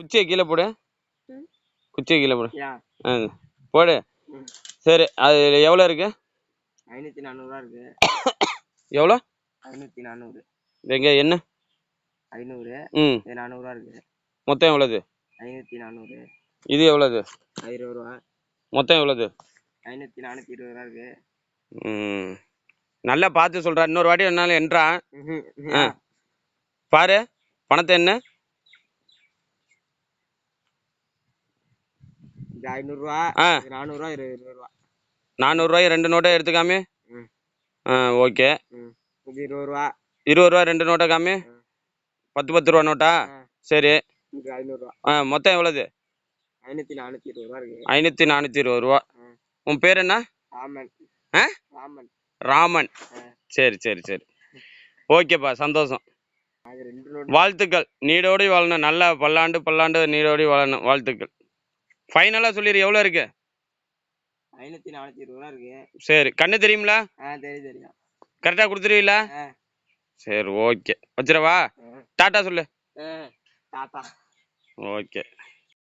குச்சியை கீழே போடு. குச்சியை கீழே போடு. போடு. சரி அது எவ்வளோ இருக்கு? ஐநூற்றி நானூறுரூவா இருக்கு. எவ்வளோ? ஐநூற்றி நானூறு. எங்க என்ன? ஐநூறு. ம். இது நானூறுரூவா இருக்கு. மொத்தம் எவ்வளோது ஐநூற்றி நானூறு. இது எவ்வளோது இருபது ரூபா. மொத்தம் எவ்வளோது ஐநூற்றி நானூற்றி இருபது ரூபா இருக்கு. ம். நல்லா பார்த்து சொல்கிறா இன்னொரு வாட்டி என்னால் என்றா ஆ. ஆ. பாரு. பணத்தை என்ன? இது ஐநூறுரூவா ஆ. நானூறுரூவா இது இருபது ரூபா நானூறுரூவாய் ரெண்டு நோட்டை எடுத்துக்காமி ம். ஆ ஓகே. ம். இது இருபது ரூபா இருபது ரூபா ரெண்டு நோட்டை காமி. பத்து பத்து ரூபா நோட்டா? ஆ. சரி. இது ஐநூறுரூவா ஆ மொத்தம் எவ்வளோது ஐநூற்றி நானூற்றி இருபது ரூபா இருக்கு. ஐநூற்றி நானூற்றி இருபது ரூபா. உன் பேர் என்ன? ராமன். ஆ? ராமன். ராமன். ஆ. சரி சரி சரி. ஓகேப்பா சந்தோஷம். அது ரெண்டு நோட்டு. வாழ்த்துக்கள். நீடோடி வாழணும். நல்லா பல்லாண்டு பல்லாண்டு நீடோடி வாழணும். வாழ்த்துக்கள். ஃபைனலாக சொல்லிடு எவ்வளோ இருக்கு? ஐநூற்றி நானூற்றி இருபது ரூபா இருக்கு. சரி கண்ணு ஆ தெரியும் தெரியும். கரெக்டாக கொடுத்துருவீங்களா சரி ஓகே. வச்சிரவா ஆ. டாட்டா சொல்லு. டாட்டா. ஓகே.